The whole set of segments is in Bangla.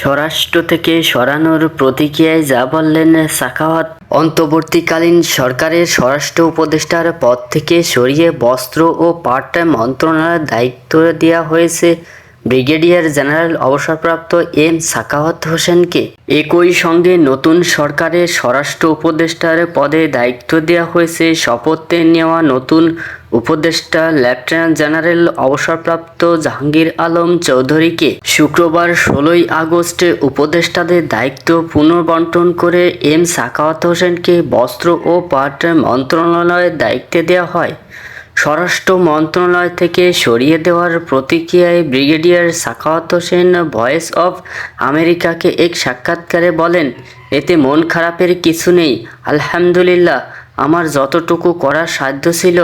স্বরাষ্ট্র থেকে সরানোর প্রতিক্রিয়ায় যা বললেন সাখাওয়াত, অন্তর্বর্তীকালীন সরকারের স্বরাষ্ট্র উপদেষ্টার পদ থেকে সরিয়ে বস্ত্র ও পাট মন্ত্রণালয়ের দায়িত্ব দেওয়া হয়েছে। ব্রিগেডিয়ার জেনারেল অবসরপ্রাপ্ত এম সাকাওয়াত হোসেনকে একই সঙ্গে নতুন সরকারের স্বরাষ্ট্র উপদেষ্টার পদে দায়িত্ব দেওয়া হয়েছে। শপথে নেওয়া নতুন উপদেষ্টা লেফটেন্যান্ট জেনারেল অবসরপ্রাপ্ত জাহাঙ্গীর আলম চৌধুরীকে শুক্রবার ষোলোই আগস্টে উপদেষ্টাদের দায়িত্ব পুনর্বন্টন করে এম সাকাওয়াত হোসেনকে বস্ত্র ও পাট মন্ত্রণালয়ের দায়িত্বে দেওয়া হয়। স্বরাষ্ট্র মন্ত্রণালয় থেকে সরিয়ে দেওয়ার প্রতিক্রিয়ায় brigadier Sakhawat Hossain, voice of আমেরিকাকে এক সাক্ষাৎকারে বলেন, এতে মন খারাপের কিছু নেই। আলহামদুলিল্লাহ, আমার যতটুকু করার সাধ্য ছিল,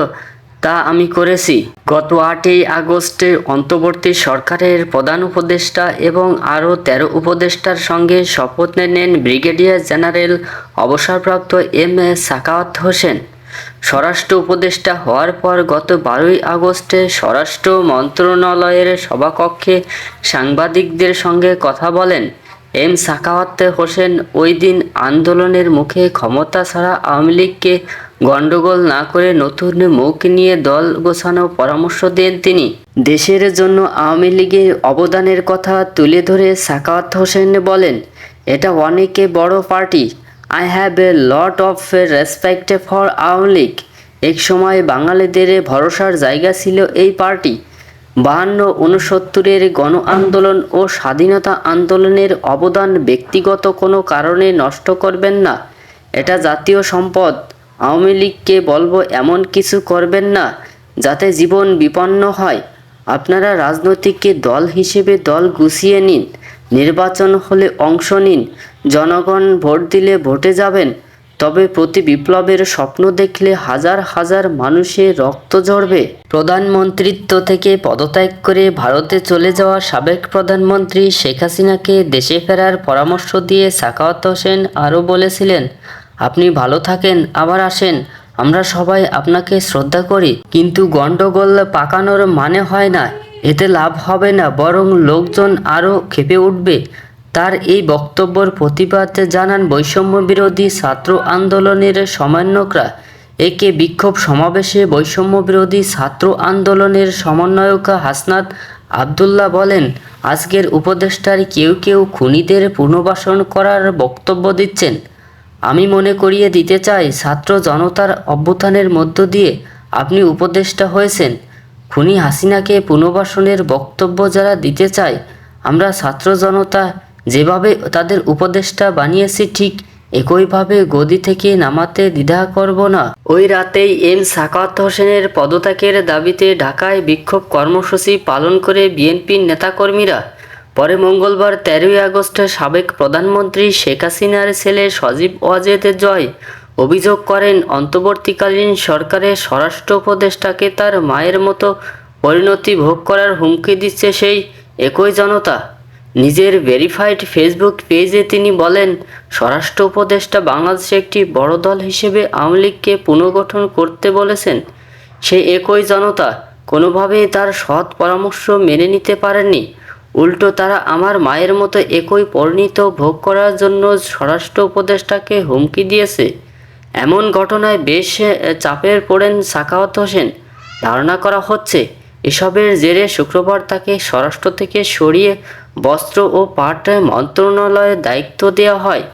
তা আমি করেছি। গত আটই আগস্টে অন্তর্বর্তী সরকারের প্রধান উপদেষ্টা এবং আরও তেরো উপদেষ্টার সঙ্গে শপথ নেন ব্রিগেডিয়ার জেনারেল অবসরপ্রাপ্ত এম এ সাকাওয়াত হোসেন। স্বরাষ্ট্র উপদেষ্টা হওয়ার পর গত বারোই আগস্টে স্বরাষ্ট্র মন্ত্রণালয়ের সভাকক্ষে সাংবাদিকদের সঙ্গে কথা বলেন এম সাকাওয়াত হোসেন। ওই দিন আন্দোলনের মুখে ক্ষমতা ছাড়া আওয়ামী লীগকে গণ্ডগোল না করে নতুন মুখ নিয়ে দল গোছানোর পরামর্শ দেন তিনি। দেশের জন্য আওয়ামী লীগের অবদানের কথা তুলে ধরে সাকাওয়াত হোসেন বলেন, এটা অনেকে বড় party. Have a lot of respect for Awami League এক সময় বাঙালিদের ভরসার জায়গা ছিল এই পার্টি। বাহান্ন উনসত্তরের গণ আন্দোলন ও স্বাধীনতা আন্দোলনের অবদান ব্যক্তিগত কোনো কারণে নষ্ট করবেন না। এটা জাতীয় সম্পদ। আওয়ামী লীগকে বলব এমন কিছু করবেন না, যাতে জীবন বিপন্ন হয়। আপনারা রাজনৈতিককে দল হিসেবে দল গুছিয়ে নিন। নির্বাচন হলে অংশ নিন। জনগণ ভোট দিলে ভোটে যাবেন। তবে প্রতি বিপ্লবের স্বপ্ন দেখলে হাজার হাজার মানুষের রক্ত ঝরবে। প্রধানমন্ত্রিত্ব থেকে পদত্যাগ করে ভারতে চলে যাওয়া সাবেক প্রধানমন্ত্রী শেখ হাসিনাকে দেশে ফেরার পরামর্শ দিয়ে সাকাওয়াত হোসেন আরও বলেছিলেন, আপনি ভালো থাকেন, আবার আসেন। আমরা সবাই আপনাকে শ্রদ্ধা করি। কিন্তু গণ্ডগোল পাকানোর মানে হয় না। এতে লাভ হবে না, বরং লোকজন আরও খেপে উঠবে। তার এই বক্তব্যর প্রতিবাদে জানান বৈষম্য বিরোধী ছাত্র আন্দোলনের সমন্বয়করা। একে বিক্ষোভ সমাবেশে বৈষম্য বিরোধী ছাত্র আন্দোলনের সমন্বয়ক হাসনাত আবদুল্লাহ বলেন, আজকের উপদেষ্টার কেউ কেউ খুনিদের পুনর্বাসন করার বক্তব্য দিচ্ছেন। আমি মনে করিয়ে দিতে চাই, ছাত্র জনতার অভ্যুত্থানের মধ্য দিয়ে আপনি উপদেষ্টা হয়েছেন। খুনি হাসিনাকে পুনর্বাসনের বক্তব্য যারা দিতে চায়, আমরা ছাত্র জনতা যেভাবে তাদের উপদেষ্টা বানিয়েছি ঠিক একইভাবে গদি থেকে নামাতে দ্বিধা করব না। ওই রাতেই এম সাকাত হোসেনের পদত্যাগের দাবিতে ঢাকায় বিক্ষোভ কর্মসূচি পালন করে বিএনপির নেতাকর্মীরা। পরে মঙ্গলবার তেরোই আগস্ট সাবেক প্রধানমন্ত্রী শেখ হাসিনার ছেলে সজীব ওয়াজেদ জয় অভিযোগ করেন, অন্তর্বর্তীকালীন সরকারের স্বরাষ্ট্র উপদেষ্টাকে তার মায়ের মতো পরিণতি ভোগ করার হুমকি দিচ্ছে সেই একই জনতা। নিজের ভেরিফাইড ফেসবুক পেজে তিনি বলেন, স্বরাষ্ট্র উপদেষ্টা বাংলাদেশে একটি বড় দল হিসেবে আওয়ামী লীগকে পুনর্গঠন করতে বলেছেন। সেই একই জনতা, কোনোভাবেই তার সৎ পরামর্শ মেনে নিতে পারেননি। উল্টো তারা আমার মায়ের মতো একই পরিণত ভোগ করার জন্য স্বরাষ্ট্র উপদেষ্টাকে হুমকি দিয়েছে। এমন ঘটনায় বেশ চাপের পড়েন সাকাওয়াত হোসেন। ধারণা করা হচ্ছে, এসবের জেরে শুক্রবার তাকে স্বরাষ্ট্র থেকে সরিয়ে বস্ত্র ও পাট মন্ত্রণালয়ের দায়িত্ব দেওয়া হয়।